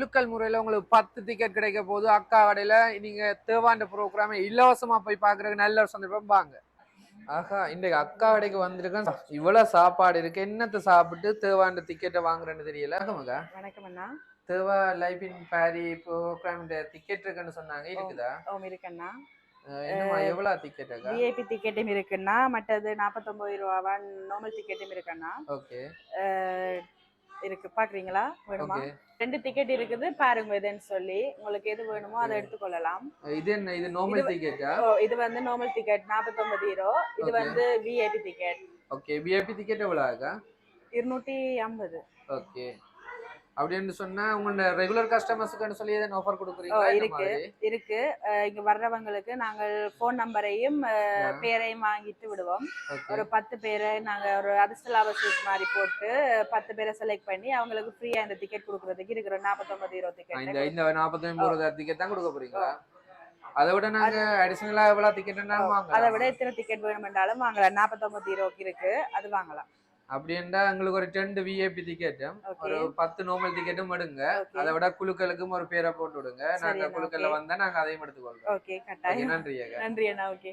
குழுக்கள் முறையில உங்களுக்கு பத்து டிக்கெட் கிடைக்க போது அக்கா கடையில நீங்க தேவாண்ட ப்ரோக்ராமை இலவசமா போய் பாக்குறதுக்கு நல்ல சந்தர்ப்பம். வாங்க. ஆஹா இன்றைக்கு அக்கா கடைக்கு வந்திருக்கேன். இவ்வளவு சாப்பாடு இருக்கு. என்னத்தை சாப்பிட்டு தேவாண்ட டிக்கெட்டை வாங்குறேன்னு தெரியல. ஆமாக்கா வணக்கம் அண்ணா. Deva life in Paris program ticket இருக்குன்னு சொன்னாங்க. இருக்குதா? இருக்குண்ணா எவ்வளவு டிக்கெட் விஐபி டிக்கெட்டும் இருக்குண்ணா. மற்றது நாற்பத்தொம்பது ரூபாவா? நார்மல் டிக்கெட்டும் இருக்குண்ணா ஓகே. இருக்கு. பாக்குறீங்களா? வேணுமா? ரெண்டு டிக்கெட் இருக்குது. பாருங்க இதுன்னு சொல்லி. உங்களுக்கு எது வேணுமோ அதை எடுத்துக்கொள்ளலாம். இது என்ன? இது நார்மல் டிக்கெட்டா இது வந்து நார்மல் டிக்கெட் நாற்பத்தொன்பது ரூபா இது. வந்து VIP ticket okay. VIP ticket எவ்வளவு இருநூற்றி ஐம்பது. ஓகே. அப்படின்னு சொன்னா உங்களோட ரெகுலர் கஸ்டமர்ஸ்க்குன்னு சொல்லி எதனா ஆஃபர் கொடுக்குறீங்களா? இருக்கு. இருக்கு. இங்க வர்றவங்களுக்கு நாங்கள் ஃபோன் நம்பரையும். பேரையும் வாங்கிட்டு விடுவோம். ஒரு பத்து பேரை நாங்க ஒரு அதிர்ஷ்டலாப சீட் மாதிரி போட்டு பத்து பேரை செலக்ட் பண்ணி அவங்களுக்கு ஃப்ரீயா இந்த டிக்கெட் கொடுக்கறதுக்கு இருக்கிற நாற்பத்தொன்பது இந்த டிக்கெட் இந்த நாற்பத்தி ஒன்பது டிக்கெட் தான் கொடுக்க போறீங்களா? அதை விட நாங்க அடிஷனலா எவ்வளவு டிக்கெட் அதை விட எத்தனை டிக்கெட் வேணுமென்றாலும் வாங்கலாம். நாற்பத்தொன்பது யூரோக்கு இருக்கு. அது வாங்கலாம். அப்படின்னா எங்களுக்கு ஒரு ரெண்டு விஐபி டிக்கெட்டும் ஒரு பத்து நார்மல் டிக்கெட்டும் எடுங்க. அதை விட குழுக்களுக்கும் ஒரு பேரை போட்டு விடுங்க. நாங்க குழுக்கள்ல. வந்தா நாங்க அதையும் எடுத்துக்கொள்றோம். நன்றி நன்றி அண்ணா ஓகே